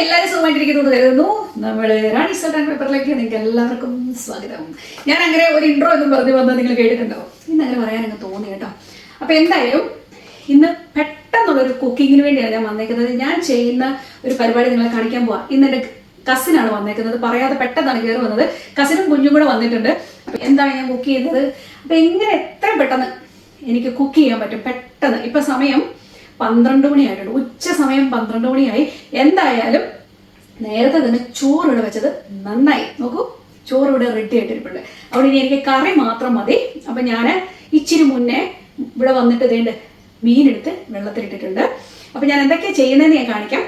എല്ലാവരും സുഖമായിട്ടിരിക്കുന്നു കരുതുന്നു. നമ്മൾ റാണി സൽട്ടാൻ പേപ്പറിലേക്ക് നിങ്ങൾക്ക് എല്ലാവർക്കും സ്വാഗതം. ഞാൻ അങ്ങനെ ഒരു ഇൻട്രോ എന്നും പറഞ്ഞു വന്നത് നിങ്ങൾ കേട്ടിട്ടുണ്ടോ? ഇന്ന് അങ്ങനെ പറയാൻ അങ്ങ് തോന്നി കേട്ടോ. അപ്പൊ എന്തായാലും ഇന്ന് പെട്ടെന്നുള്ളൊരു കുക്കിങ്ങിന് വേണ്ടിയാണ് ഞാൻ വന്നേക്കുന്നത്. ഞാൻ ചെയ്യുന്ന ഒരു പരിപാടി നിങ്ങളെ കാണിക്കാൻ പോവാ. ഇന്ന് എന്റെ കസിനാണ് വന്നേക്കുന്നത്. പറയാതെ പെട്ടെന്നാണ് കയറി വന്നത്. കസിനും കുഞ്ഞും കൂടെ വന്നിട്ടുണ്ട്. അപ്പൊ എന്താണ് ഞാൻ കുക്ക് ചെയ്യുന്നത്? അപ്പൊ എങ്ങനെ എത്ര പെട്ടെന്ന് എനിക്ക് കുക്ക് ചെയ്യാൻ പറ്റും? പെട്ടെന്ന്. ഇപ്പൊ സമയം പന്ത്രണ്ട് മണിയായിട്ടുണ്ട്. ഉച്ച സമയം പന്ത്രണ്ട് മണിയായി. എന്തായാലും നേരത്തെ തന്നെ ചോറ് ഇവിടെ വെച്ചത് നന്നായി. നോക്കൂ ചോറ് ഇവിടെ റെഡി ആയിട്ടിരിപ്പുണ്ട്. അവിടെ ഇനി എനിക്ക് കറി മാത്രം മതി. അപ്പം ഞാൻ ഇച്ചിരി മുന്നേ ഇവിടെ വന്നിട്ട് ഇതേണ്ട് മീനെടുത്ത് വെള്ളത്തിലിട്ടിട്ടുണ്ട്. അപ്പം ഞാൻ എന്തൊക്കെയാണ് ചെയ്യുന്നതെന്ന് ഞാൻ കാണിക്കാം.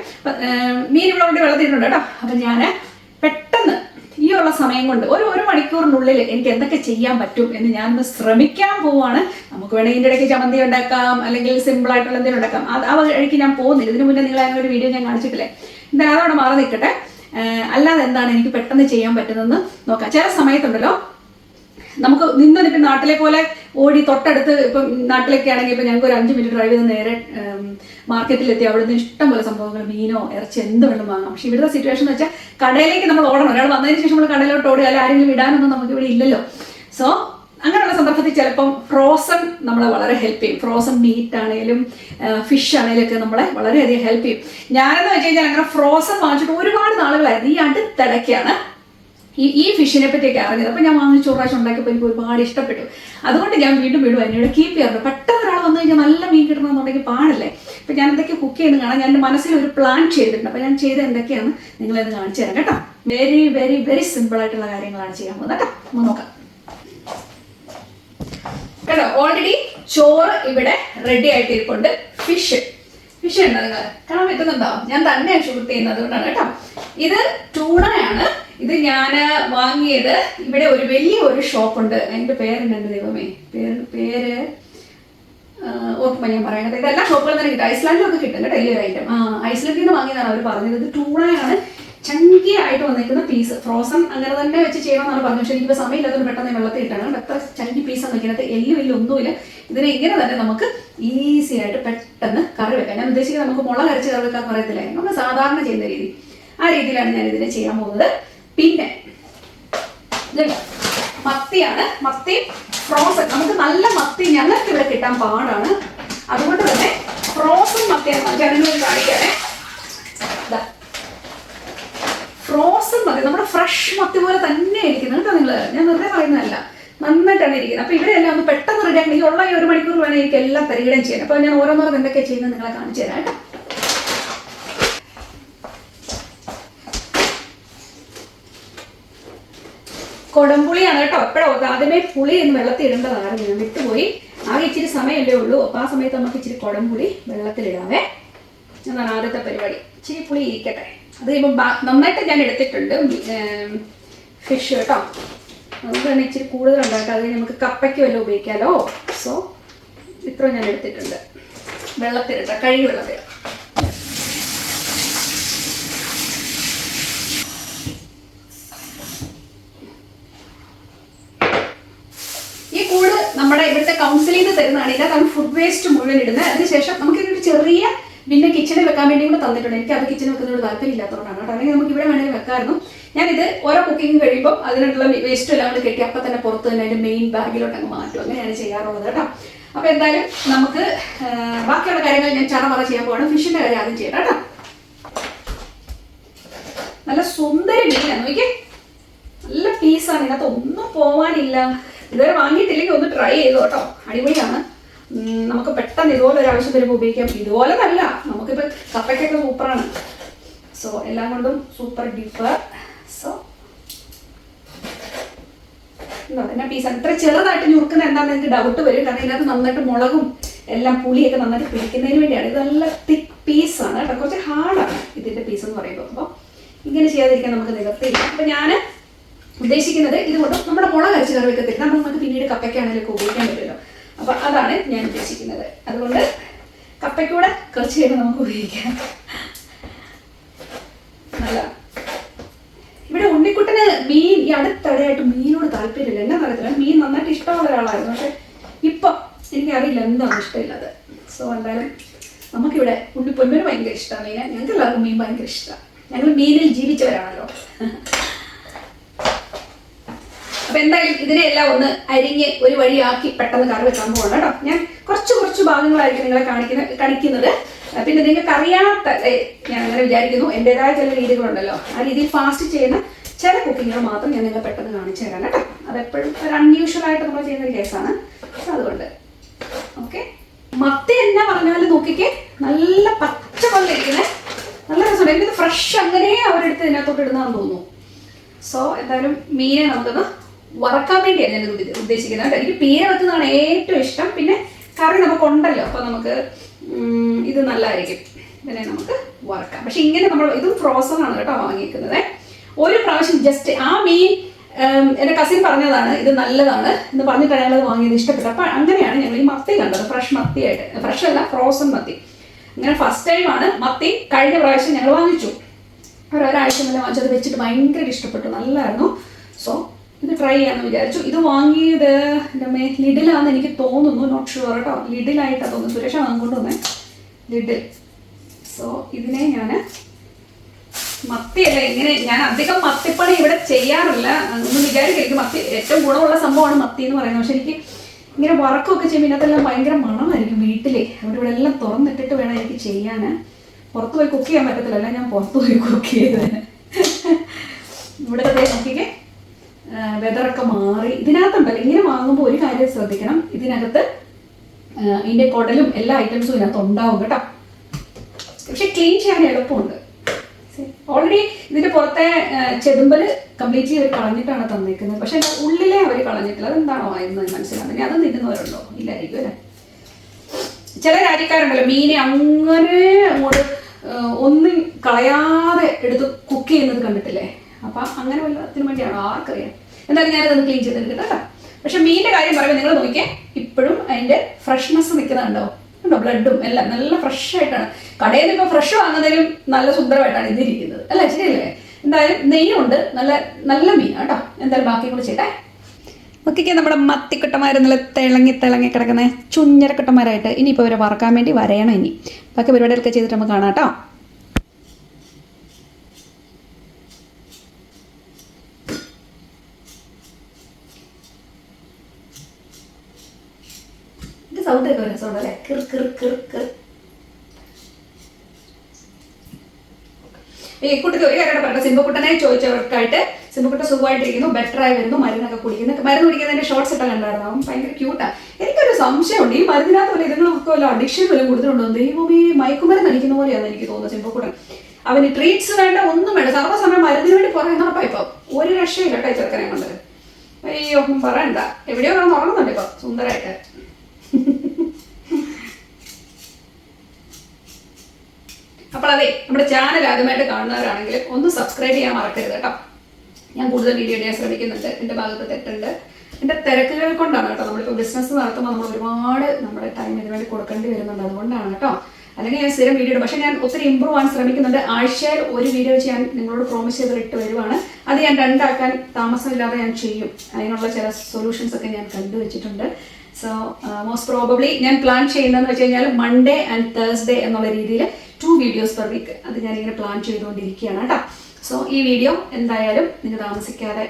മീൻ ഇവിടെ വെള്ളത്തിലിട്ടുണ്ട് കേട്ടോ. അപ്പം ഞാൻ പെട്ടെന്ന് ഈ ഉള്ള സമയം കൊണ്ട് ഒരു ഒരു മണിക്കൂറിനുള്ളിൽ എനിക്ക് എന്തൊക്കെ ചെയ്യാൻ പറ്റും എന്ന് ഞാൻ ഒന്ന് ശ്രമിക്കാൻ പോവാണ്. നമുക്ക് വേണമെങ്കിൽ ഇതിന്റെ ഇടയ്ക്ക് ചമന്തി ഉണ്ടാക്കാം അല്ലെങ്കിൽ സിമ്പിൾ ആയിട്ടുള്ള എന്തെങ്കിലും ഉണ്ടാക്കാം. അത് ആ വഴിക്ക് ഞാൻ പോകുന്നില്ല. ഇതിനു മുന്നേ നിങ്ങൾ അങ്ങനെ ഒരു വീഡിയോ ഞാൻ കാണിച്ചിട്ടില്ലേ? എന്തായാലും അതോടെ മാറി നിൽക്കട്ടെ. അല്ലാതെ എന്താണ് എനിക്ക് പെട്ടെന്ന് ചെയ്യാൻ പറ്റുന്നതെന്ന് നോക്കാം. ചില സമയത്തുണ്ടല്ലോ നമുക്ക് നിന്ന് ഇപ്പം നാട്ടിലെ പോലെ ഓടി തൊട്ടടുത്ത് ഇപ്പം നാട്ടിലൊക്കെ ആണെങ്കിൽ ഇപ്പം ഞങ്ങൾക്ക് ഒരു അഞ്ച് മിനിറ്റ് ഡ്രൈവ് ചെയ്ത് നേരെ മാർക്കറ്റിലെത്തി. അവിടെ നിന്ന് ഇഷ്ടം പോലെ സംഭവങ്ങൾ മീനോ ഇറച്ചി എന്ത് വേണം വാങ്ങാം. പക്ഷെ ഇവിടുത്തെ സിറ്റുവേഷൻ എന്ന് വെച്ചാൽ കടയിലേക്ക് നമ്മൾ ഓടണം. ഒരാൾ വന്നതിന് ശേഷം നമ്മൾ കടയിലോട്ട് ഓടുക. അല്ലെങ്കിൽ ആരെങ്കിലും ഇടാനൊന്നും നമുക്ക് ഇവിടെ ഇല്ലല്ലോ. സോ അങ്ങനെയുള്ള സന്ദർഭത്തിൽ ചിലപ്പം ഫ്രോസൺ നമ്മളെ വളരെ ഹെൽപ്പ് ചെയ്യും. ഫ്രോസൺ മീറ്റ് ആണെങ്കിലും ഫിഷ് ആണെങ്കിലും ഒക്കെ നമ്മളെ വളരെയധികം ഹെൽപ്പ് ചെയ്യും. ഞാനെന്ന് വെച്ച് കഴിഞ്ഞാൽ അങ്ങനെ ഫ്രോസൺ വാങ്ങിച്ചിട്ട് ഒരുപാട് നാളുകളായിരുന്നു. ഈ അടുത്തിടയ്ക്കാണ് ഈ ഈ ഫിഷിനെ പറ്റിയൊക്കെ അറിഞ്ഞത്. അപ്പൊ ഞാൻ വാങ്ങിച്ചു പ്രാവശ്യം ഉണ്ടാക്കിയപ്പോൾ എനിക്ക് ഒരുപാട് ഇഷ്ടപ്പെട്ടു. അതുകൊണ്ട് ഞാൻ വീണ്ടും വീണ്ടും എന്നോട് കീപ്പ് ചെയ്യാറുണ്ട്. പെട്ടെന്ന് ഒരാൾ വന്നു കഴിഞ്ഞാൽ നല്ല മീൻ കിട്ടണമെന്നുണ്ടെങ്കിൽ പാടല്ലേ? അപ്പം ഞാൻ എന്തൊക്കെ കുക്ക് ചെയ്യുന്നത് കാണാൻ ഞാൻ മനസ്സിൽ ഒരു പ്ലാൻ ചെയ്തിട്ടുണ്ട്. അപ്പൊ ഞാൻ ചെയ്ത എന്തൊക്കെയാണ്? നിങ്ങളത് കാണിച്ചു തരാം കേട്ടോ. വെരി വെരി വെരി സിമ്പിൾ ആയിട്ടുള്ള കാര്യങ്ങളാണ് ചെയ്യാൻ പോകുന്നത് കേട്ടോ. നമുക്ക് നോക്കാം. കേട്ടോ ഓൾറെഡി ചോറ് ഇവിടെ റെഡി ആയിട്ട് ഫിഷ് ഫിഷ് ഉണ്ടോ നിങ്ങൾ? കാണാൻ പറ്റുന്നുണ്ടോ? ഞാൻ തന്നെയാണ് ഷൂട്ട് ചെയ്യുന്നത് അതുകൊണ്ടാണ് കേട്ടോ. ഇത് ടൂണയാണ് ഇത് ഞാൻ വാങ്ങിയത് ഇവിടെ ഒരു വലിയ ഒരു ഷോപ്പ് ഉണ്ട് അതിന്റെ പേരുണ്ട് എന്റെ ദൈവമേ? പേര് പേര് ഓർക്കുമ്പോൾ ഞാൻ പറയണത്. ഇതെല്ലാം ഷോപ്പുകളിൽ തന്നെ കിട്ടും. ഐസ്ലാൻഡിലൊക്കെ കിട്ടും കേട്ടോ ഈ ഒരു ഐറ്റം ആ ഐസ്ലാൻഡിൽ നിന്ന് വാങ്ങിയതാണ് അവർ പറഞ്ഞത്. ഇത് ടൂണയാണ് ചങ്കിയായിട്ട് വന്നിരിക്കുന്ന പീസ് ഫ്രോസൺ അങ്ങനെ തന്നെ വെച്ച് ചെയ്യണമെന്നാണ് പറഞ്ഞത്. പക്ഷേ എനിക്കിപ്പോൾ സമയമില്ലാത്തത് പെട്ടെന്ന് വെള്ളത്തിൽ ഇട്ടാണ്. എത്ര ചങ്കി പീസാണ് വെക്കുന്നത് എല്ലും ഇല്ല ഒന്നുമില്ല. ഇതിനെ ഇങ്ങനെ തന്നെ നമുക്ക് ഈസി ആയിട്ട് പെട്ടെന്ന് കറി വെക്കാം. ഞാൻ ഉദ്ദേശിക്കുന്നത് നമുക്ക് മുളക് അരച്ച് കറി വെക്കാൻ പറയത്തില്ലേ നമ്മൾ സാധാരണ ചെയ്യുന്ന രീതി. ആ രീതിയിലാണ് ഞാൻ ഇതിനെ ചെയ്യാൻ പോകുന്നത്. പിന്നെ. മത്തിയാണ്. മത്തി ഫ്രോസൺ നമുക്ക് നല്ല മത്തി ഞങ്ങൾക്ക് ഇവിടെ കിട്ടാൻ പാടാണ്. അതുകൊണ്ട് തന്നെ ഫ്രോസൺ മത്തിയാണ് ജനങ്ങളിൽ കാണിക്കാനേ. ഫ്രോസൺ മത്തി. നമ്മുടെ ഫ്രഷ് മത്തി പോലെ തന്നെ ഇരിക്കുന്നത് കേട്ടോ നിങ്ങൾ ഞാൻ വെറുതെ പറയുന്നതല്ല. നന്നായിട്ടാണ് ഇരിക്കുന്നത്. അപ്പൊ ഇവിടെ എല്ലാം ഒന്ന് പെട്ടെന്ന് റെഡി ആണെങ്കിൽ ഉള്ള ഒരു മണിക്കൂർ വേണമെങ്കിൽ എനിക്ക് എല്ലാം തരികയും ചെയ്യാൻ. അപ്പൊ ഞാൻ ഓരോന്നോരം എന്തൊക്കെയാണ് ചെയ്യുന്നത് നിങ്ങളെ കാണിച്ചു തരാം കേട്ടോ. കൊടംപുളിയാണ് കേട്ടോ. എപ്പോഴോ ആദ്യമേ പുളി എന്ന് വെള്ളത്തിൽ ഇടേണ്ടതായിരുന്നു ഞാൻ വിട്ടുപോയി. ആകെ ഇച്ചിരി സമയമല്ലേ ഉള്ളൂ. അപ്പോൾ ആ സമയത്ത് നമുക്ക് ഇച്ചിരി കൊടംപുളി വെള്ളത്തിലിടാവേ എന്നാണ് ആദ്യത്തെ പരിപാടി. ഇച്ചിരി പുളി ഇരിക്കട്ടെ. അത് കഴിയുമ്പോൾ നന്നായിട്ട് ഞാൻ എടുത്തിട്ടുണ്ട്. ഫിഷ് കേട്ടോ. നമുക്ക് തന്നെ ഇച്ചിരി കൂടുതൽ ഉണ്ടാക്കാം. അത് നമുക്ക് കപ്പയ്ക്ക് വല്ലതും ഉപയോഗിക്കാമല്ലോ സോ ഇത്രയും ഞാൻ എടുത്തിട്ടുണ്ട്. വെള്ളത്തിലിട്ട കഴുകി വെള്ളത്തിലിടാം ഈ കൂട് നമ്മുടെ ഇവിടുത്തെ തരുന്നതാണ്. ഇതിനകത്താണ് ഫുഡ് വേസ്റ്റ് മുഴുവൻ ഇടുന്നത്. അതിനുശേഷം നമുക്ക് ഇതിനൊരു ചെറിയ പിന്നെ കിച്ചണിൽ വെക്കാൻ വേണ്ടി കൂടെ തന്നിട്ടുണ്ട്. എനിക്ക് അത് കിച്ചണിൽ വെക്കുന്നതിനോട് താല്പര്യം ഇല്ലാത്തതുകൊണ്ടാണ് കേട്ടോ. അല്ലെങ്കിൽ നമുക്ക് ഇവിടെ വേണമെങ്കിൽ വെക്കാമായിരുന്നു. ഞാനിത് ഓരോ കുക്കിംഗ് കഴിയുമ്പോൾ അതിനുള്ള വേസ്റ്റ് എല്ലാം കൂടെ കെട്ടി അപ്പം തന്നെ പുറത്ത് തന്നെ അതിന്റെ മെയിൻ ബാഗിലോട്ട് അങ്ങ് മാറ്റും. അങ്ങനെയാണ് ചെയ്യാറുള്ളത് കേട്ടോ. അപ്പോൾ എന്തായാലും നമുക്ക് ബാക്കിയുള്ള കാര്യങ്ങൾ ഞാൻ ചറ പറ ചെയ്യാൻ പോകണം ഫിഷിന്റെ കാര്യം ആദ്യം ചെയ്യണം കേട്ടോ. നല്ല സുന്ദര മീനാണ്. നോക്കിയേ. നല്ല പീസാണ് ഇതിനകത്ത് ഒന്നും പോവാനില്ല. ഇതുവരെ വാങ്ങിയിട്ടില്ലെങ്കിൽ ഒന്ന് ട്രൈ ചെയ്തു കേട്ടോ. അടിപൊളിയാണ്. നമുക്ക് പെട്ടെന്ന് ഇതുപോലെ ഒരു ആവശ്യം വരുമ്പോൾ ഉപയോഗിക്കാം. ഇതുപോലെ നല്ല നമുക്കിപ്പോൾ കപ്പയ്ക്കൊക്കെ സൂപ്പറാണ്. സോ എല്ലാം കൊണ്ടും സൂപ്പർ ഡിഫർ സോ എന്താ പീസ് ഇത്ര ചെറുതായിട്ട് ഞുറുക്കുന്ന എന്താണെന്ന് എനിക്ക് ഡൗട്ട് വരും. കാരണം ഇതിനകത്ത് നന്നായിട്ട് മുളകും എല്ലാം പുളിയൊക്കെ നന്നായിട്ട് പിടിക്കുന്നതിന് വേണ്ടിയാണ്. ഇത് നല്ല തിക്ക് പീസാണ് കേട്ടോ. കുറച്ച് ഹാർഡാണ് ഇതിന്റെ പീസ് എന്ന് പറയുമ്പോൾ. അപ്പോൾ ഇങ്ങനെ ചെയ്യാതിരിക്കാൻ നമുക്ക് നിവർത്തിയില്ല. അപ്പം ഞാൻ ഉദ്ദേശിക്കുന്നത് ഇതുകൊണ്ട് നമ്മുടെ മുളക് അരച്ച് കറി വെക്കത്തില്ല നമ്മൾ നമുക്ക് പിന്നീട് കപ്പയ്ക്കാണെങ്കിലും ഒക്കെ ഉപയോഗിക്കാൻ പറ്റുമല്ലോ. അപ്പം അതാണ് ഞാൻ ഉദ്ദേശിക്കുന്നത്. അതുകൊണ്ട് കപ്പയ്ക്കൂടെ കുറച്ച് കഴിയുമ്പോൾ നമുക്ക് ഉപയോഗിക്കാം. നല്ല ഇവിടെ ഉണ്ണിക്കുട്ടന് മീൻ ഈ അടുത്തിടെയായിട്ട് മീനോട് താല്പര്യമില്ല. എന്നാ പറയത്തില്ല? മീൻ നന്നായിട്ട് ഇഷ്ടമുള്ള ഒരാളായിരുന്നു. പക്ഷെ ഇപ്പൊ എനിക്കറിയില്ല എന്താണ് ഇഷ്ടമില്ലാതെ. സോ എന്തായാലും നമുക്കിവിടെ ഉണ്ണി പൊന്നൂര് ഭയങ്കര ഇഷ്ടമാണ്. മീനെ. ഞങ്ങൾക്ക് എല്ലാവർക്കും മീൻ ഭയങ്കര ഇഷ്ടമാണ്. ഞങ്ങൾ മീനിൽ ജീവിച്ചവരാണല്ലോ. അപ്പൊ എന്തായാലും ഇതിനെല്ലാം ഒന്ന് അരിഞ്ഞ് ഒരു വഴിയാക്കി പെട്ടെന്ന് കറി വെക്കാൻ പോകണം കേട്ടോ. ഞാൻ കുറച്ച് കുറച്ച് ഭാഗങ്ങളായിരിക്കും നിങ്ങളെ കാണിക്കുന്ന കാണിക്കുന്നത്. പിന്നെ നിങ്ങൾക്ക് അറിയാത്ത ഞാൻ അങ്ങനെ വിചാരിക്കുന്നു എന്റെതായ ചില രീതികളുണ്ടല്ലോ. ആ രീതിയിൽ ഫാസ്റ്റ് ചെയ്യുന്ന ചില കുക്കിങ്ങുകൾ മാത്രം ഞാൻ നിങ്ങളെ പെട്ടെന്ന് കാണിച്ചു തരാം കേട്ടോ. അതെപ്പോഴും ഒരു അൺയൂഷ്വൽ ആയിട്ട് നമ്മൾ ചെയ്യുന്ന ഒരു കേസാണ് അതുകൊണ്ട്. ഓക്കെ മത്തി എന്നാ പറഞ്ഞാലും നോക്കിക്കേ നല്ല പച്ച പോലെ നല്ല രസമുണ്ട്. എനിക്കിത് ഫ്രഷ് അങ്ങനെ അവരെടുത്ത് ഇതിനകത്തോട്ട് ഇടുന്നതാണെന്ന് തോന്നുന്നു. സോ എന്തായാലും മീനെ നമുക്കൊന്ന് വറക്കാൻ വേണ്ടിയാണ് ഞാൻ ഇത് ഉദ്ദേശിക്കുന്നത് കേട്ടോ. എനിക്ക് പീര വെക്കുന്നതാണ് ഏറ്റവും ഇഷ്ടം. പിന്നെ കറി നമുക്കുണ്ടല്ലോ അപ്പോൾ നമുക്ക് ഇത് നല്ലതായിരിക്കും. ഇതിനെ നമുക്ക് വറക്കാം. പക്ഷെ ഇങ്ങനെ നമ്മൾ ഇതും ഫ്രോസൺ ആണ് കേട്ടോ വാങ്ങിക്കുന്നത്. ഒരു പ്രാവശ്യം ജസ്റ്റ് ആ മീൻ എന്റെ കസിൻ പറഞ്ഞതാണ് ഇത് നല്ലതാണ് എന്ന് പറഞ്ഞിട്ടാണ് ഞങ്ങൾ വാങ്ങിയത് ഇഷ്ടപ്പെട്ടു അപ്പം അങ്ങനെയാണ് ഞങ്ങൾ ഈ മത്തി കണ്ടത്. ഫ്രഷ് മത്തിയായിട്ട് ഫ്രഷ് അല്ല ഫ്രോസൺ മത്തി. ഇങ്ങനെ ഫസ്റ്റ് ടൈമാണ് മത്തി കഴിഞ്ഞ പ്രാവശ്യം ഞങ്ങൾ വാങ്ങിച്ചു. ഒരു ഒരാഴ്ച മുന്നേ വാങ്ങിച്ചത് വെച്ചിട്ട് ഭയങ്കര ഇഷ്ടപ്പെട്ടു. നല്ലതായിരുന്നു. സോ ഇത് ട്രൈ ചെയ്യാമെന്ന് വിചാരിച്ചു. ഇത് വാങ്ങിയത് എന്റെ മേ ലിഡിലാന്ന് എനിക്ക് തോന്നുന്നു. നോട്ട് ഷുവർ കേട്ടോ. ലിഡിലായിട്ടാണ് തോന്നുന്നു സുരേഷ് വാങ്ങിക്കൊണ്ട് വന്നേ ലിഡിൽ സോ ഇതിനെ ഞാൻ മത്തിയല്ല ഇങ്ങനെ ഞാൻ അധികം മത്തിപ്പണി ഇവിടെ ചെയ്യാറില്ല. ഒന്നും വിചാരിക്കും എനിക്ക് മത്തി ഏറ്റവും ഗുണമുള്ള സംഭവമാണ് മത്തി എന്ന് പറയുന്നത്. പക്ഷെ എനിക്ക് ഇങ്ങനെ വറക്കൊക്കെ ചെയ്യുമ്പോൾ ഇതിനകത്തെല്ലാം ഭയങ്കര മണമായിരിക്കും വീട്ടിലെ. അവിടെ ഇവിടെ എല്ലാം തുറന്നിട്ടിട്ട് വേണം എനിക്ക് ചെയ്യാൻ പുറത്തുപോയി കുക്ക് ചെയ്യാൻ പറ്റത്തില്ല. അല്ല ഞാൻ പുറത്തുപോയി കുക്ക് ചെയ്തത് ഇവിടെ നോക്കിക്കേ. വെതറൊക്കെ മാറി. ഇതിനകത്തുണ്ടല്ലോ ഇങ്ങനെ വാങ്ങുമ്പോൾ ഒരു കാര്യം ശ്രദ്ധിക്കണം. ഇതിനകത്ത് ഇതിന്റെ കുടലും എല്ലാ ഐറ്റംസും ഇതിനകത്ത് ഉണ്ടാവും കേട്ടോ. പക്ഷെ ക്ലീൻ ചെയ്യാൻ എളുപ്പമുണ്ട്. ഓൾറെഡി ഇതിന്റെ പുറത്തെ ചെതുമ്പൽ കംപ്ലീറ്റ് അവർ കളഞ്ഞിട്ടാണ് തന്നേക്കുന്നത് പക്ഷെ ഉള്ളിലെ അവർ കളഞ്ഞിട്ടില്ല. അതെന്താണോ എന്ന് മനസ്സിലാകുന്നത് അത് തിന്നുന്നവരുണ്ടോ ഇല്ലായിരിക്കും അല്ലേ? ചില രാജ്യക്കാരുണ്ടല്ലോ മീനെ അങ്ങനെ അങ്ങോട്ട് ഒന്നും കളയാതെ എടുത്ത് കുക്ക് ചെയ്യുന്നത് കണ്ടിട്ടില്ലേ? അപ്പൊ അങ്ങനെ വല്ലതിനു വേണ്ടിയാണോ? ആർക്കറിയാം. എന്തായാലും ഞാനതൊന്ന് ക്ലീൻ ചെയ്തെടുക്കട്ടെ കേട്ടോ. പക്ഷെ മീനിന്റെ കാര്യം പറയുമ്പോൾ നിങ്ങൾ നോക്കിയേ ഇപ്പോഴും അതിന്റെ ഫ്രഷ്നെസ് നിൽക്കുന്നുണ്ടോ ഉണ്ടോ ബ്ലഡും എല്ലാം നല്ല ഫ്രഷ് ആയിട്ടാണ്. കടയിൽ നിന്ന് ഇപ്പോൾ ഫ്രഷ് വാങ്ങുന്നതിലും നല്ല സുന്ദരമായിട്ടാണ് ഇതിരിക്കുന്നത്. അല്ലേ ശരിയല്ലേ? എന്തായാലും നെയ്യുണ്ട് നല്ല നല്ല മീൻ കേട്ടോ. എന്തായാലും ബാക്കി കൂടെ ചെയ്യട്ടെ നോക്കിക്കേ നമ്മുടെ മത്തിക്കുട്ടന്മാർ നല്ല തിളങ്ങി തിളങ്ങി കിടക്കുന്ന ചുഞ്ഞരക്കുട്ടന്മാരായിട്ട് ഇനിയിപ്പോൾ ഇവരെ വറക്കാൻ വേണ്ടി വരയണം ഇനി. ബാക്കി പരിപാടികളൊക്കെ ചെയ്തിട്ട് നമുക്ക് കാണാം കേട്ടോ. സൗണ്ട് ഒക്കെ രസമുണ്ടല്ലേ കിർ കിർ കിർ കിർ. ഈ കുട്ടിക്ക് ഒരു കാര്യം പറഞ്ഞു സിംബക്കുട്ടനെ ചോദിച്ചവർക്കായിട്ട് സിംബക്കുട്ട സുഖമായിട്ടിരിക്കുന്നു ബെറ്റർ ആയി വരുന്നു മരുന്നൊക്കെ കുടിക്കുന്നു. മരുന്ന് കുടിക്കുന്നതിന്റെ ഷോർട്സ് ഒക്കെ കണ്ടായിരുന്നു? അവൻ ഭയങ്കര ക്യൂട്ടാ എനിക്കൊരു സംശയമുണ്ട്. ഈ മരുന്നിനകത്ത് പോലെ ഇതുങ്ങൾക്ക് വല്ല അഡിക്ഷൻ വല്ലതും കൊടുത്തിട്ടുണ്ടോ? ദൈവമേ മയക്കുമരുന്ന് അടിക്കുന്ന പോലെയാണ് എനിക്ക് തോന്നുന്നത് സിംബക്കുട്ടൻ അവന് ട്രീറ്റ്സ് വേണ്ട ഒന്നും വേണ്ട. സർവസമയം മരുന്നിന് വേണ്ടി പറയുന്നപ്പ ഇപ്പൊ. ഒരു രക്ഷയില്ല കേട്ടോ ചെറുക്കനെ കൊണ്ട്. അയ്യോ പറയണ്ട. എവിടെയോ ഉറങ്ങുന്നുണ്ട് ഇപ്പൊ സുന്ദരായിട്ട്. അപ്പോൾ അതെ നമ്മുടെ ചാനൽ ആദ്യമായിട്ട് കാണുന്നവരാണെങ്കിൽ ഒന്ന് സബ്സ്ക്രൈബ് ചെയ്യാൻ മറക്കരുത് കേട്ടോ. ഞാൻ കൂടുതൽ വീഡിയോ ഇടാൻ ശ്രമിക്കുന്നുണ്ട്. എന്റെ ഭാഗത്ത് തെറ്റുണ്ട്. എന്റെ തിരക്കുകൾ കൊണ്ടാണ് കേട്ടോ. നമ്മളിപ്പോൾ ബിസിനസ് നടത്തുമ്പോൾ നമ്മൾ ഒരുപാട് നമ്മുടെ ടൈം ഇതിനു വേണ്ടി കൊടുക്കേണ്ടി വരുന്നുണ്ട്. അതുകൊണ്ടാണ് കേട്ടോ. അല്ലെങ്കിൽ ഞാൻ സ്ഥിരം വീഡിയോ ഇടും. പക്ഷേ ഞാൻ ഒത്തിരി ഇമ്പ്രൂവ് ആവാൻ ശ്രമിക്കുന്നുണ്ട്. ആഴ്ചയിൽ ഒരു വീഡിയോ ചെയ്യാൻ നിങ്ങളോട് പ്രോമിസ് ചെയ്തിട്ട് വരുവാണ്. അത് ഞാൻ രണ്ടാക്കാൻ താമസമില്ലാതെ ഞാൻ ചെയ്യും. അതിനുള്ള ചില സൊല്യൂഷൻസ് ഒക്കെ ഞാൻ കണ്ടുവച്ചിട്ടുണ്ട് സോ മോസ്റ്റ് പ്രോബബ്ലി ഞാൻ പ്ലാൻ ചെയ്യുന്നതെന്ന് വെച്ച് കഴിഞ്ഞാൽ മൺഡേ ആൻഡ് തേഴ്സ്ഡേ എന്നുള്ള രീതിയിൽ ടു വീഡിയോസ് പെർ വീക്ക് അത് ഞാനിങ്ങനെ പ്ലാൻ ചെയ്തുകൊണ്ടിരിക്കുകയാണ് കേട്ടോ. സോ ഈ വീഡിയോ എന്തായാലും നിങ്ങൾ താമസിക്കാതെ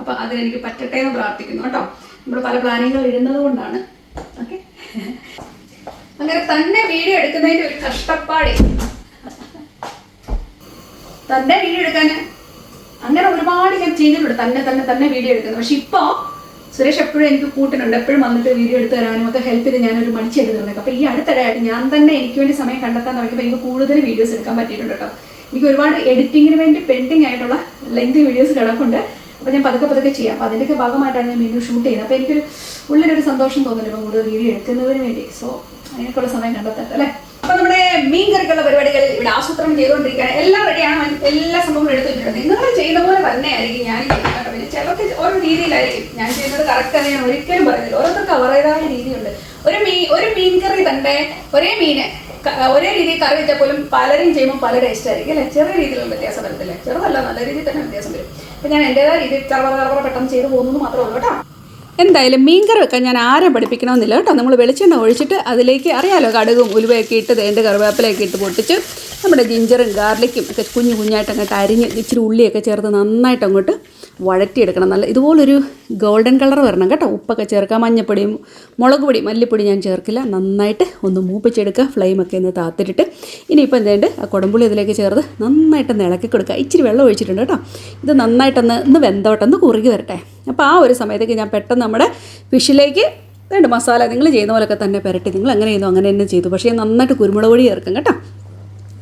അപ്പോൾ അതിനെനിക്ക് പറ്റട്ടെ എന്ന് പ്രാർത്ഥിക്കുന്നു കേട്ടോ. നമ്മൾ പല പ്ലാനിങ്ങൾ ഇടുന്നത് കൊണ്ടാണ്. ഓക്കെ അങ്ങനെ തന്നെ വീഡിയോ എടുക്കുന്നതിന്റെ ഒരു കഷ്ടപ്പാടി. തന്നെ വീഡിയോ എടുക്കാൻ അങ്ങനെ ഒരുപാട് ഞാൻ ചെയ്തിട്ടുണ്ട്. തന്നെ തന്നെ തന്നെ വീഡിയോ എടുക്കുന്നത്. പക്ഷെ ഇപ്പോ സുരേഷ് എപ്പോഴും എനിക്ക് കൂട്ടിനുണ്ട്. എപ്പോഴും വന്നിട്ട് വീഡിയോ എടുത്ത് തരാനും ഒക്കെ ഹെൽപ്പ് ചെയ്ത് ഞാനൊരു മടിച്ചെടുക്കുന്നുണ്ട് അപ്പോൾ ഈ അടുത്തിടെയായിട്ട് ഞാൻ തന്നെ എനിക്ക് വേണ്ടി സമയം കണ്ടെത്താൻ തുടങ്ങിയപ്പോൾ എനിക്ക് കൂടുതൽ വീഡിയോസ് എടുക്കാൻ പറ്റിയിട്ടുണ്ട് കേട്ടോ. എനിക്ക് ഒരുപാട് എഡിറ്റിങ്ങിന് വേണ്ടി പെൻഡിങ് ആയിട്ടുള്ള ലെങ്ത് വീഡിയോസ് കിടപ്പുണ്ട്. അപ്പോൾ ഞാൻ പതുക്കെ പതുക്കെ ചെയ്യാം. അപ്പോൾ അതിന്റെയൊക്കെ ഭാഗമായിട്ടാണ് ഞാൻ വീണ്ടും ഷൂട്ട് ചെയ്യുന്നത്. അപ്പൊ എനിക്കൊരു ഉള്ളിലൊരു സന്തോഷം തോന്നുന്നുണ്ട് ഇപ്പോൾ കൂടുതൽ വീഡിയോ എടുക്കുന്നതിന് വേണ്ടി. സോ അതിനൊക്കെയുള്ള സമയം കണ്ടെത്തട്ടെ അല്ലേ? അപ്പോൾ നമ്മുടെ മീൻ കറിക്കുള്ള പരിപാടികൾ ഇവിടെ ആസൂത്രണം ചെയ്തുകൊണ്ടിരിക്കുകയാണ്. എല്ലാം റെഡിയാണ് എല്ലാ സംഭവങ്ങളും എടുത്തു വെച്ചിട്ടുണ്ട്. നിങ്ങൾ ചെയ്യുന്ന പോലെ തന്നെ ആയിരിക്കും ഞാൻ ചെയ്യുന്നത്. പിന്നെ ചിലർക്ക് ഓരോ രീതിയിലായിരിക്കും. ഞാൻ ചെയ്യുന്നത് കറക്റ്റ് ഞാൻ ഒരിക്കലും പറയുന്നില്ല. ഓരോരുത്തർക്ക് അവരുടേതായ രീതിയുണ്ട്. ഒരു മീൻ ഒരു മീൻകറി തന്നെ ഒരേ മീന് ഒരേ രീതിയിൽ കറി വെച്ചാൽ പോലും പലരും ചെയ്യുമ്പോൾ പല ടേസ്റ്റ് ആയിരിക്കും അല്ലെ? ചെറിയ രീതിയിലുള്ള വ്യത്യാസം വരത്തില്ല. ചെറുതല്ല നല്ല രീതിയിൽ തന്നെ വ്യത്യാസം വരും. അപ്പൊ ഞാൻ എന്റെതായ രീതിയിൽ ചറവറ പെട്ടെന്ന് ചെയ്ത് പോകുന്നത് മാത്രമേ ഉള്ളൂ കേട്ടോ. എന്തായാലും മീൻകറി വെക്കാൻ ഞാൻ ആരും പഠിപ്പിക്കണമെന്നില്ല കേട്ടോ. നമ്മൾ വെളിച്ചെണ്ണ ഒഴിച്ചിട്ട് അതിലേക്ക് അറിയാലോ കടുകും ഉലുവയൊക്കെ ഇട്ട് തേണ്ട കറിവേപ്പിലയൊക്കെ ഇട്ട് പൊട്ടിച്ച് നമ്മുടെ ജിഞ്ചറും ഗാർലിക്കും ഒക്കെ കുഞ്ഞു കുഞ്ഞായിട്ട് അങ്ങോട്ട് അരിഞ്ഞ് ഇച്ചിരി ഉള്ളിയൊക്കെ ചേർത്ത് നന്നായിട്ട് അങ്ങോട്ട് വഴറ്റിയെടുക്കണം. നല്ല ഇതുപോലൊരു ഗോൾഡൻ കളർ വരണം കേട്ടോ. ഉപ്പൊക്കെ ചേർക്കാം. മഞ്ഞപ്പൊടിയും മുളക് പൊടി മല്ലിപ്പൊടി ഞാൻ ചേർക്കില്ല. നന്നായിട്ട് ഒന്ന് മൂപ്പിച്ചെടുക്കുക. ഫ്ലെയിമൊക്കെ ഒന്ന് താത്തിട്ടിട്ട്. ഇനിയിപ്പോൾ എന്തേണ്ട്? ആ കുടമ്പുളി ഇതിലേക്ക് ചേർത്ത് നന്നായിട്ടൊന്ന് ഇളക്കി കൊടുക്കുക. ഇച്ചിരി വെള്ളം ഒഴിച്ചിട്ടുണ്ട് കേട്ടോ. ഇത് നന്നായിട്ടൊന്ന് ഒന്ന് വെന്തോട്ടൊന്ന് കുറുകി വരട്ടെ. അപ്പോൾ ആ ഒരു സമയത്തേക്ക് ഞാൻ പെട്ടെന്ന് നമ്മുടെ ഫിഷിലേക്ക് വേണ്ട മസാല. നിങ്ങൾ ചെയ്യുന്ന പോലൊക്കെ തന്നെ പുരട്ടി. നിങ്ങൾ അങ്ങനെ ചെയ്യുന്നു അങ്ങനെ തന്നെ ചെയ്തു. പക്ഷേ നന്നായിട്ട് കുരുമുളക് പൊടി ചേർക്കും കേട്ടോ.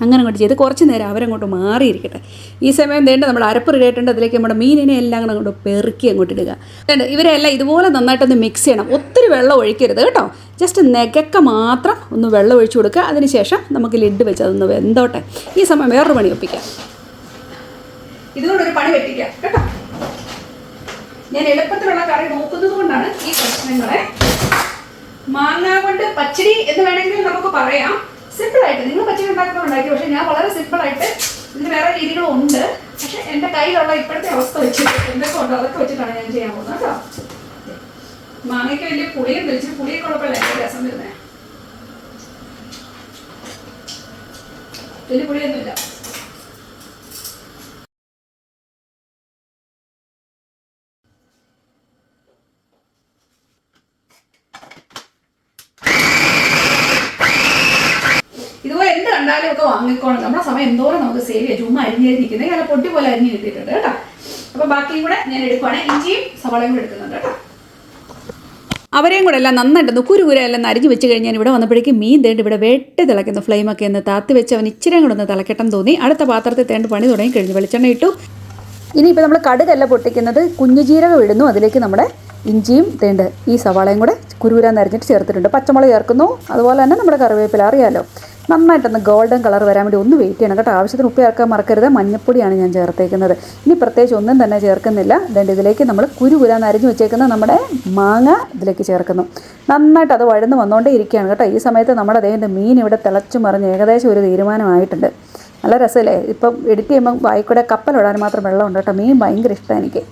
അങ്ങനെ അങ്ങോട്ട് ചെയ്ത് കുറച്ച് നേരം അവരങ്ങോട്ട് മാറിയിരിക്കട്ടെ. ഈ സമയം വേണ്ട നമ്മൾ അരപ്പ് റെഡിയായിട്ടുണ്ട് അതിലേക്ക് നമ്മുടെ മീനിനെ എല്ലാം കൂടെ അങ്ങോട്ട് പെറുക്കി അങ്ങോട്ട് ഇടുക. വേണ്ട ഇവരെല്ലാം ഇതുപോലെ നന്നായിട്ടൊന്ന് മിക്സ് ചെയ്യണം. ഒത്തിരി വെള്ളം ഒഴിക്കരുത് കേട്ടോ. ജസ്റ്റ് നെകക്ക മാത്രം ഒന്ന് വെള്ളം ഒഴിച്ചു കൊടുക്കുക. അതിനുശേഷം നമുക്ക് ലിഡ് വെച്ച് അതൊന്ന് വെന്തോട്ടെ. ഈ സമയം വേറൊരു പണി ഒപ്പിക്കാം. ഇതുകൊണ്ടൊരു പണി വെട്ടിക്കാം കേട്ടോ. ഞാൻ എളുപ്പത്തിലുള്ള കറി നോക്കുന്നത് കൊണ്ടാണ് ഈ പ്രശ്നങ്ങളെ. മാങ്ങ കൊണ്ട് പച്ചടി എന്ന് വേണമെങ്കിൽ നമുക്ക് പറയാം. സിമ്പിൾ ആയിട്ട് നിങ്ങൾ പച്ചക്കറി ഉണ്ടാക്കുമ്പോൾ ഉണ്ടാക്കി പക്ഷെ ഞാൻ വളരെ സിമ്പിൾ ആയിട്ട് ഇതിന് വേറെ രീതികളുണ്ട്. പക്ഷെ എന്റെ കയ്യിലുള്ള ഇപ്പോഴത്തെ അവസ്ഥ വെച്ചിട്ട് എന്തൊക്കെ ഉണ്ടോ അതൊക്കെ വെച്ചിട്ടാണ് ഞാൻ ചെയ്യാൻ പോകുന്നത് കേട്ടോ. മാങ്ങയ്ക്ക് വലിയ പുളിയും വെച്ച് പുളിയൊക്കെ ഉള്ളപ്പോഴല്ലേ അതിന്റെ രസം വരുന്നത് വലിയ പുളിയൊന്നുമില്ല ഇതുപോലെ എന്ത് കണ്ടാലും ഒക്കെ വാങ്ങിക്കോണം. നമ്മുടെ സമയം എന്തോരം നമുക്ക് സേവ് ചെയ്യാം. ചുമ്മാ അരിഞ്ഞിരിക്കുന്നത് ഇങ്ങനെ പൊട്ടി പോലെ അരിഞ്ഞ് കിട്ടിയിട്ടുണ്ട് കേട്ടോ. അപ്പൊ ബാക്കിയും കൂടെ ഞാൻ എടുക്കുവാണ്. ഇഞ്ചിയും സവാളയും കൂടെ എടുക്കുന്നുണ്ട് കേട്ടോ. അവരെയും കൂടെ എല്ലാം നന്നായിട്ടൊന്ന് കുരുകുര എല്ലാം അരിഞ്ഞു വെച്ച് കഴിഞ്ഞാൽ ഇവിടെ വന്നപ്പോഴേക്കും മീൻ തേണ്ട് ഇവിടെ വെട്ടി തിളയ്ക്കുന്ന. ഫ്ലെയിമൊക്കെ ഒന്ന് താത്തി വെച്ച് അവൻ ഇച്ചിരി കൂടെ ഒന്ന് തിളക്കട്ടം തോന്നി. അടുത്ത പാത്രത്തിൽ തേണ്ട് പണി തുടങ്ങി കഴിഞ്ഞു. വെളിച്ചെണ്ണ ഇട്ടു. ഇനിയിപ്പോൾ നമ്മൾ കടുകല്ല പൊട്ടിക്കുന്നത് കുഞ്ഞു ജീരകം ഇടുന്നു. അതിലേക്ക് നമ്മുടെ ഇഞ്ചിയും തേണ്ട് ഈ സവാളയും കൂടെ കുരുകുരാന്ന് അരിഞ്ഞിട്ട് ചേർത്തിട്ടുണ്ട്. പച്ചമുളക് ചേർക്കുന്നു. അതുപോലെ തന്നെ നമ്മുടെ കറിവേപ്പില അറിയാലോ. നന്നായിട്ടൊന്ന് ഗോൾഡൻ കളർ വരാൻ വേണ്ടി ഒന്ന് വെയിറ്റ് ചെയ്യണം കേട്ടോ. ആവശ്യത്തിന് ഉപ്പ് ചേർക്കാൻ മറക്കരുത്. മഞ്ഞപ്പൊടിയാണ് ഞാൻ ചേർത്തേക്കുന്നത്. ഇനി പ്രത്യേകിച്ച് ഒന്നും തന്നെ ചേർക്കുന്നില്ല. ദണ്ട് ഇതിലേക്ക് നമ്മൾ കുരുകുരാന്ന് അരിഞ്ഞു വെച്ചേക്കുന്ന നമ്മുടെ മാങ്ങ ഇതിലേക്ക് ചേർക്കുന്നു. നന്നായിട്ട് അത് വഴന്ന് വന്നുകൊണ്ടേ ഇരിക്കുകയാണ് കേട്ടോ. ഈ സമയത്ത് നമ്മുടെ ദേഹന്റെ മീൻ ഇവിടെ തിളച്ചു മറിഞ്ഞ് ഏകദേശം ഒരു തീരുമാനമായിട്ടുണ്ട്. നല്ല രസമല്ലേ? ഇപ്പം എഡിറ്റ് ചെയ്യുമ്പോൾ വായിക്കൂടെ കപ്പലിടാൻ മാത്രം വെള്ളമുണ്ട് കേട്ടോ. മീൻ ഭയങ്കര ഇഷ്ടമാണ് എനിക്ക്.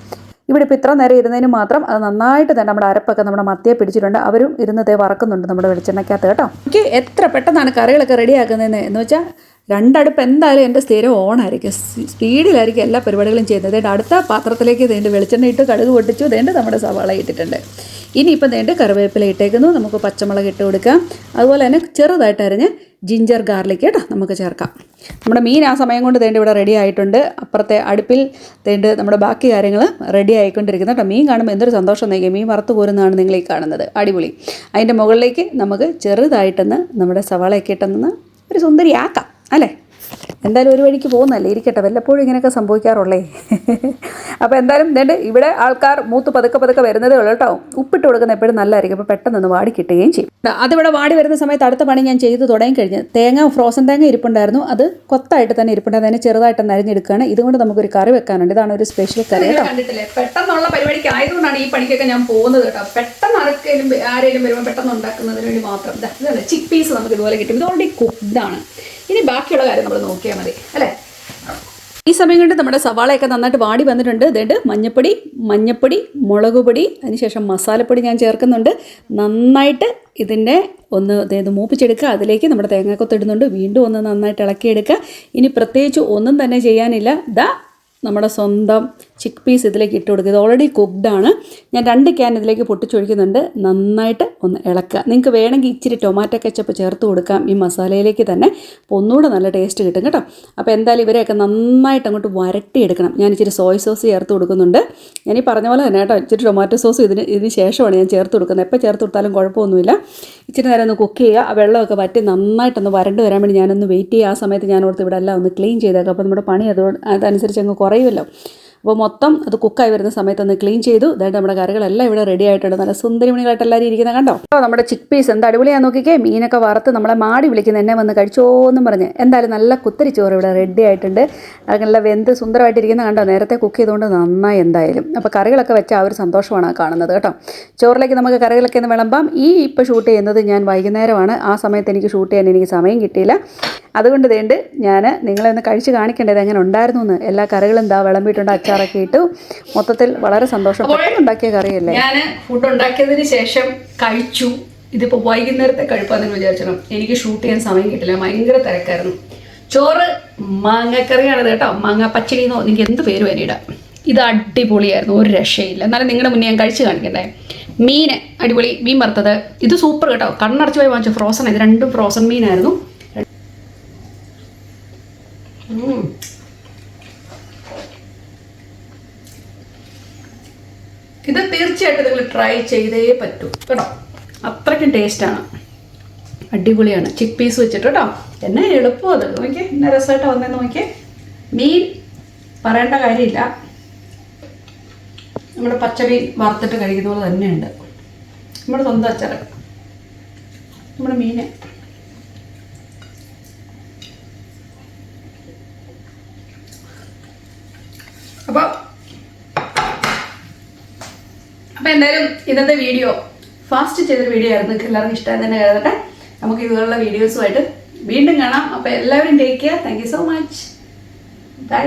ഇവിടെ ഇപ്പോൾ ഇത്ര നേരം ഇരുന്നതിന് മാത്രം അത് നന്നായിട്ട് തന്നെ നമ്മുടെ അരപ്പൊക്കെ നമ്മുടെ മത്തിയെ പിടിച്ചിട്ടുണ്ട്. അവരും ഇരുന്നതേ വറക്കുന്നുണ്ട് നമ്മുടെ വെളിച്ചെണ്ണയ്ക്കകത്ത് കേട്ടോ. എനിക്ക് എത്ര പെട്ടെന്നാണ് കറികളൊക്കെ റെഡിയാക്കുന്നതെന്ന് എന്ന് വെച്ചാൽ രണ്ടടുപ്പ് എന്തായാലും എന്റെ സ്ഥിരം ഓണായിരിക്കും. സ്പീഡിലായിരിക്കും എല്ലാ പരിപാടികളും ചെയ്യുന്നത്. അടുത്ത പാത്രത്തിലേക്ക് ഇതേണ്ട വെളിച്ചെണ്ണ ഇട്ട് കടുക് പൊട്ടിച്ചു. ഇതേണ്ട നമ്മുടെ സവാള ഇട്ടിട്ടുണ്ട്. ഇനിയിപ്പം വേണ്ട കറിവേപ്പില ഇട്ടേക്കുന്നു. നമുക്ക് പച്ചമുളക് ഇട്ട് കൊടുക്കാം. അതുപോലെ തന്നെ ചെറുതായിട്ട് അരിഞ്ഞ് ജിഞ്ചർ ഗാർലിക് കേട്ടോ നമുക്ക് ചേർക്കാം. നമ്മുടെ മീൻ ആ സമയം കൊണ്ട് തേണ്ട ഇവിടെ റെഡി ആയിട്ടുണ്ട്. അപ്പുറത്തെ അടുപ്പിൽ തേണ്ട നമ്മുടെ ബാക്കി കാര്യങ്ങൾ റെഡി ആയിക്കൊണ്ടിരിക്കുന്നത് കേട്ടോ. മീൻ കാണുമ്പോൾ എന്തൊരു സന്തോഷം നൽകി. മീൻ വറുത്ത് കോരുന്നതാണ് നിങ്ങൾ ഈ കാണുന്നത്. അടിപൊളി. അതിന്റെ മുകളിലേക്ക് നമുക്ക് ചെറുതായിട്ടൊന്ന് നമ്മുടെ സവാളയൊക്കെ ഇട്ടൊന്ന് ഒരു സുന്ദരിയാക്കാം. അല്ലേ? എന്തായാലും ഒരു വഴിക്ക് പോകുന്നല്ലേ ഇരിക്കട്ടെ. വല്ലപ്പോഴും ഇങ്ങനെയൊക്കെ സംഭവിക്കാറുള്ളേ. അപ്പോൾ എന്തായാലും രണ്ട് ഇവിടെ ആൾക്കാർ മൂത്ത് പതുക്കെ പതുക്കെ വരുന്നതേ ഉള്ളൂ കേട്ടോ. ഉപ്പിട്ട് കൊടുക്കുന്ന എപ്പോഴും നല്ലതായിരിക്കും. അപ്പോൾ പെട്ടെന്ന് വാടി കിട്ടുകയും ചെയ്യും. അതിവിടെ വാടി വരുന്ന സമയത്ത് അടുത്ത പണി ഞാൻ ചെയ്ത് തുടങ്ങി കഴിഞ്ഞ് തേങ്ങ ഫ്രോസൺ തേങ്ങ ഇരിപ്പുണ്ടായിരുന്നു. അത് കൊത്തായിട്ട് തന്നെ ഇരിപ്പുണ്ടായിരുന്നു. അതിനെ ചെറുതായിട്ട് നരഞ്ഞെടുക്കുകയാണ് ഇതുകൊണ്ട് നമുക്കൊരു കറി വെക്കാനുണ്ട്. ഇതാണ് ഒരു സ്പെഷ്യൽ കറി കേട്ടോ. പെട്ടെന്നുള്ള പരിപാടിക്ക് ആയതുകൊണ്ടാണ് ഈ പണിക്കൊക്കെ ഞാൻ പോകുന്നത് കേട്ടോ. പെട്ടെന്ന് ആർക്കെങ്കിലും ആരെങ്കിലും വരുമ്പോൾ പെട്ടെന്ന് ഉണ്ടാക്കുന്നതിന് വേണ്ടി മാത്രം ചിക്ക് പീസ് നമുക്ക് ഇതുപോലെ കിട്ടും. ഇത് ഓൾറെഡി കുക്ക്ഡാണ് ഇനി ബാക്കിയുള്ള കാര്യം നമ്മൾ നോക്കിയാൽ മതി അല്ലേ? ഈ സമയം കൊണ്ട് നമ്മുടെ സവാളയൊക്കെ നന്നായിട്ട് വാടി വന്നിട്ടുണ്ട്. ഇതേണ്ട് മഞ്ഞപ്പൊടി മഞ്ഞപ്പൊടി മുളക് പൊടി അതിനുശേഷം മസാലപ്പൊടി ഞാൻ ചേർക്കുന്നുണ്ട്. നന്നായിട്ട് ഇതിന്റെ ഒന്ന് അതായത് മൂപ്പിച്ചെടുക്കുക. അതിലേക്ക് നമ്മുടെ തേങ്ങാക്കൊത്തിടുന്നുണ്ട് വീണ്ടും ഒന്ന് നന്നായിട്ട് ഇളക്കിയെടുക്കുക. ഇനി പ്രത്യേകിച്ച് ഒന്നും തന്നെ ചെയ്യാനില്ല. ദാ നമ്മുടെ സ്വന്തം ചിക്ക് പീസ് ഇതിലേക്ക് ഇട്ട് കൊടുക്കുക. ഇത് ഓൾറെഡി കുക്ക്ഡ് ആണ്. ഞാൻ രണ്ട് ക്യാൻ ഇതിലേക്ക് പൊട്ടിച്ചൊഴിക്കുന്നുണ്ട്. നന്നായിട്ട് ഒന്ന് ഇളക്കുക. നിങ്ങൾക്ക് വേണമെങ്കിൽ ഇച്ചിരി ടൊമാറ്റോ കെച്ചപ്പ് ചേർത്ത് കൊടുക്കാം ഈ മസാലയിലേക്ക് തന്നെ. അപ്പോൾ ഒന്നുകൂടെ നല്ല ടേസ്റ്റ് കിട്ടും കേട്ടോ. അപ്പോൾ എന്തായാലും ഇവരെയൊക്കെ നന്നായിട്ട് അങ്ങോട്ട് വരട്ടിയെടുക്കണം. ഞാൻ ഇച്ചിരി സോയ സോസ് ചേർത്ത് കൊടുക്കുന്നുണ്ട്. ഞാൻ ഈ പറഞ്ഞ പോലെ തന്നെ കേട്ടോ ഇച്ചിരി ടൊമാറ്റോ സോസ് ഇതിന് ഇതിന് ശേഷമാണ് ഞാൻ ചേർത്ത് കൊടുക്കുന്നത്. എപ്പോൾ ചേർത്ത് കൊടുത്താലും കുഴപ്പമൊന്നുമില്ല. ഇച്ചിരി നേരം ഒന്ന് കുക്ക് ചെയ്യുക. ആ വെള്ളമൊക്കെ വറ്റി നന്നായിട്ടൊന്ന് വരണ്ട് വരാൻ വേണ്ടി ഞാനൊന്ന് വെയിറ്റ് ചെയ്യുക. ആ സമയത്ത് ഞാൻ ഓർത്ത് ഇവിടെ എല്ലാം ഒന്ന് ക്ലീൻ ചെയ്തേക്കാം. അപ്പോൾ നമ്മുടെ പണി അതുകൊണ്ട് അതനുസരിച്ച് അങ്ങ് കുറയുമല്ലോ. അപ്പോൾ മൊത്തം അത് കുക്കായി വരുന്ന സമയത്ത് ഒന്ന് ക്ലീൻ ചെയ്തു. അതായത് നമ്മുടെ കറികളെല്ലാം ഇവിടെ റെഡി ആയിട്ടുണ്ട്. നല്ല സുന്ദരിമണികളായിട്ട് എല്ലാവരും ഇരിക്കുന്ന കണ്ടോ? അപ്പോൾ നമ്മുടെ ചിക്ക് പീസ് എന്താ അടിപൊളിയാന്ന് നോക്കിക്കേ. മീനൊക്കെ വറുത്ത് നമ്മളെ മാടി വിളിക്കുന്ന എന്നെ വന്ന് കഴിച്ചോന്നും പറഞ്ഞ്. എന്തായാലും നല്ല കുത്തരി ചോറ് ഇവിടെ റെഡി ആയിട്ടുണ്ട്. നല്ല വെന്ത് സുന്ദരമായിട്ടിരിക്കുന്ന കണ്ടോ? നേരത്തെ കുക്ക് ചെയ്തുകൊണ്ട് നന്നായി എന്തായാലും. അപ്പോൾ കറികളൊക്കെ വെച്ച ആ ഒരു സന്തോഷമാണ് കാണുന്നത് കേട്ടോ. ചോറിലേക്ക് നമുക്ക് കറികളൊക്കെ ഒന്ന് വിളമ്പാം. ഈ ഇപ്പോൾ ഷൂട്ട് ചെയ്യുന്നത് ഞാൻ വൈകുന്നേരമാണ്. ആ സമയത്ത് എനിക്ക് ഷൂട്ട് ചെയ്യാൻ എനിക്ക് സമയം കിട്ടിയില്ല. അതുകൊണ്ട് തേണ്ട് ഞാൻ നിങ്ങളെ ഒന്ന് കഴിച്ച് കാണിക്കേണ്ടത് എങ്ങനെ ഉണ്ടായിരുന്നു എന്ന്. എല്ലാ കറികളും എന്താ വിളമ്പിയിട്ടുണ്ട്. അച്ചാറൊക്കെ ഇട്ടു. മൊത്തത്തിൽ വളരെ സന്തോഷം. ഉണ്ടാക്കിയ കറിയല്ലേ? ഞാൻ ഫുഡ് ഉണ്ടാക്കിയതിന് ശേഷം കഴിച്ചു. ഇതിപ്പോ വൈകുന്നേരത്തെ കഴിപ്പാന്ന് വിചാരിച്ചണം. എനിക്ക് ഷൂട്ട് ചെയ്യാൻ സമയം കിട്ടില്ല. ഭയങ്കര തിരക്കായിരുന്നു. ചോറ് മാങ്ങക്കറിയാണ് കേട്ടോ. മാങ്ങ പച്ചടിന്നോ നിങ്ങൾക്ക് എന്ത് പേര് വരിയിടാം ഇത് അടിപൊളിയായിരുന്നു. ഒരു രക്ഷയില്ല. എന്നാലും നിങ്ങളുടെ മുന്നേ ഞാൻ കഴിച്ച് കാണിക്കണ്ടേ മീൻ അടിപൊളി. മീൻ വറുത്തത്. ഇത് സൂപ്പർ കേട്ടോ. കണ്ണടച്ച് പോയി വാങ്ങിച്ചു ഫ്രോസൺ ഇത് രണ്ടും ഫ്രോസൺ മീനായിരുന്നു. ഇത് തീർച്ചയായിട്ടും നിങ്ങൾ ട്രൈ ചെയ്തേ പറ്റൂ. കേട്ടോ? അത്രയ്ക്കും ടേസ്റ്റാണ് അടിപൊളിയാണ്. ചിക്ക് പീസ് വെച്ചിട്ട് കേട്ടോ. എന്നെ എളുപ്പം അത്. നോക്കിയേ എന്നെ രസമായിട്ട് വന്നേന്ന് നോക്കിയേ. മീൻ പറയേണ്ട കാര്യമില്ല. നമ്മുടെ പച്ചമീൻ വറുത്തിട്ട് കഴിക്കുന്ന പോലെ തന്നെയുണ്ട്. നമ്മുടെ സ്വന്തം അച്ചാറ്. നമ്മുടെ മീന് അപ്പോൾ അപ്പോൾ എന്തായാലും ഇന്നത്തെ വീഡിയോ ഫാസ്റ്റ് ചെയ്തൊരു വീഡിയോ ആയിരുന്നു. എല്ലാവർക്കും ഇഷ്ടമായി തന്നെ കരുതട്ടെ. നമുക്ക് ഇതുപോലുള്ള വീഡിയോസുമായിട്ട് വീണ്ടും കാണാം. അപ്പോൾ എല്ലാവരും take care thank so much bye